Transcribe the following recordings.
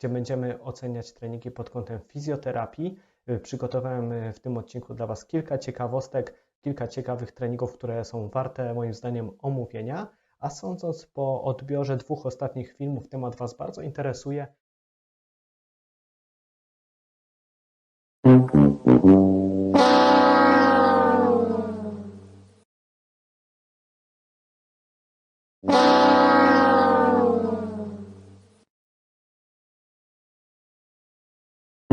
gdzie będziemy oceniać treningi pod kątem fizjoterapii. Y, Przygotowałem y, w tym odcinku dla Was kilka ciekawostek, kilka ciekawych treningów, które są warte moim zdaniem omówienia. A sądząc po odbiorze dwóch ostatnich filmów, temat Was bardzo interesuje,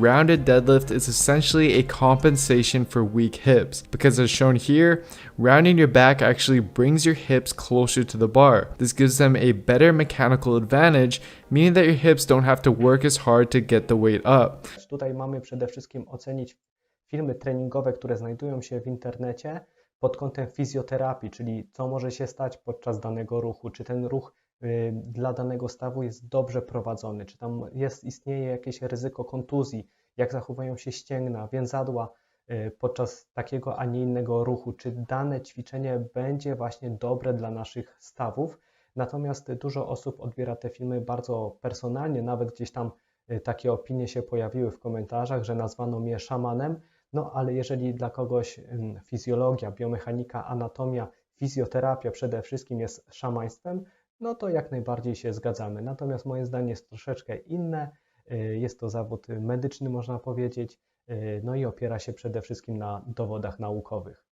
Rounded deadlift is essentially a compensation for weak hips because, as shown here, rounding your back actually brings your hips closer to the bar. This gives them a better mechanical advantage, meaning that your hips don't have to work as hard to get the weight up. Tutaj mamy przede wszystkim ocenić treningowe, które znajdują się w internecie pod kątem fizjoterapii, czyli co może się stać podczas danego ruchu, czy ten ruch dla danego stawu jest dobrze prowadzony, czy tam jest, istnieje jakieś ryzyko kontuzji, jak zachowują się ścięgna, więzadła y, podczas takiego, a nie innego ruchu, czy dane ćwiczenie będzie właśnie dobre dla naszych stawów. Natomiast dużo osób odbiera te filmy bardzo personalnie, nawet gdzieś tam y, takie opinie się pojawiły w komentarzach, że nazwano mnie szamanem. No ale jeżeli dla kogoś fizjologia, biomechanika, anatomia, fizjoterapia przede wszystkim jest szamaństwem, no to jak najbardziej się zgadzamy. Natomiast moje zdanie jest troszeczkę inne. E, jest to zawód medyczny, można powiedzieć, e, no i opiera się przede wszystkim na dowodach naukowych.